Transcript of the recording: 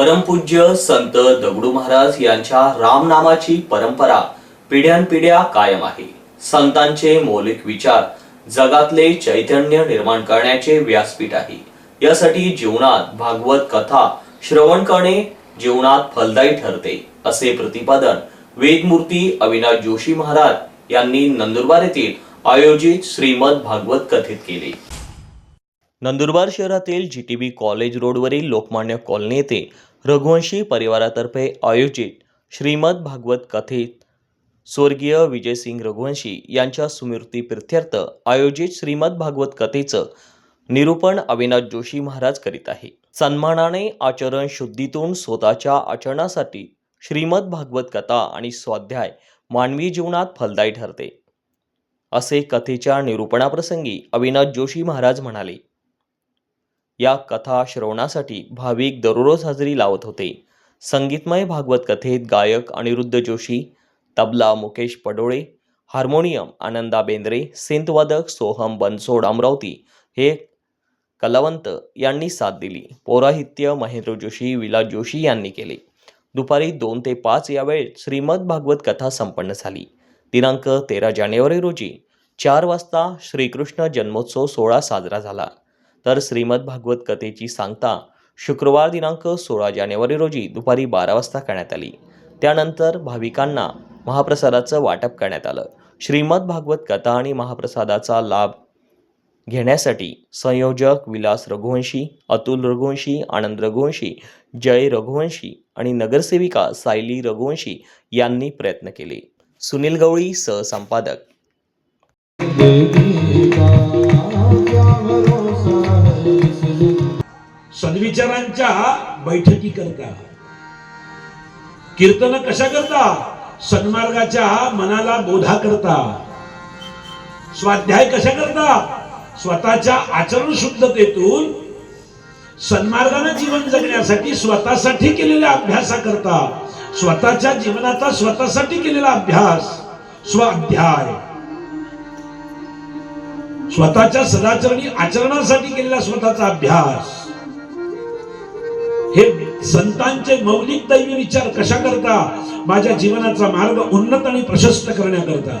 परमपूज्य संत दगडू महाराज यांच्या रामनामाची परंपरा पिढ्यानपिढ्या कायम आहे. संतांचे मौलिक विचार जगातले चैतन्य निर्माण करण्याचे व्यासपीठ आहे. यासाठी जीवनात भागवत कथा श्रवण करणे जीवनात फलदायी ठरते असे प्रतिपादन वेदमूर्ती अविनाश जोशी महाराज यांनी नंदुरबार येथील आयोजित श्रीमद भागवत कथेत केले. नंदुरबार शहरातील जी टी बी कॉलेज रोडवरील लोकमान्य कॉलनी येथे रघुवंशी परिवारातर्फे आयोजित श्रीमद भागवत कथेत स्वर्गीय विजयसिंग रघुवंशी यांच्या स्मृती प्रित्यर्थ आयोजित श्रीमद भागवत कथेचं निरूपण अविनाश जोशी महाराज करीत आहे. सन्मानाने आचरण शुद्धीतून स्वतःच्या आचरणासाठी श्रीमद भागवत कथा आणि स्वाध्याय मानवी जीवनात फलदायी ठरते. असे कथेच्या निरूपणाप्रसंगी अविनाश जोशी महाराज म्हणाले या कथा श्रवणासाठी भाविक दररोज हजेरी लावत होते. संगीतमय भागवत कथेत गायक अनिरुद्ध जोशी तबला मुकेश पडोळे हार्मोनियम आनंदा बेंद्रे सिंतवादक सोहम बनसोड अमरावती हे कलावंत यांनी साथ दिली. पौराहित्य महेंद्र जोशी विलास जोशी यांनी केले. दुपारी दोन ते पाच या वेळेत श्रीमद भागवत कथा संपन्न झाली. दिनांक तेरा जानेवारी रोजी चार वाजता श्रीकृष्ण जन्मोत्सव सोहळा साजरा झाला. तर श्रीमद भागवत कथेची सांगता शुक्रवार दिनांक सोळा जानेवारी रोजी दुपारी बारा वाजता करण्यात आली. त्यानंतर भाविकांना महाप्रसादाचं वाटप करण्यात आलं. श्रीमद भागवत कथा आणि महाप्रसादाचा लाभ घेण्यासाठी संयोजक विलास रघुवंशी अतुल रघुवंशी आनंद रघुवंशी जय रघुवंशी आणि नगरसेविका सायली रघुवंशी यांनी प्रयत्न केले. सुनील गवळी सहसंपादक. सद्विचारांच्या बैठकी करता कीर्तन कशा करता? सन्मार्गाच्या मनाला बोधा करता. स्वाध्याय कशा करता? स्वतःच्या आचरण शुद्धतेतून सन्मार्गाने जीवन जगण्यासाठी स्वतःसाठी केलेल्या अभ्यासाकरता स्वतःच्या जीवनाचा स्वतःसाठी केलेला अभ्यास. स्वाध्याय. स्वतःच्या सदाचरणी आचरणासाठी केलेला स्वतःचा अभ्यास. हे संतांचे मौलिक दैवी विचार कशा करता माझ्या जीवनाचा मार्ग उन्नत आणि प्रशस्त करण्याकरता.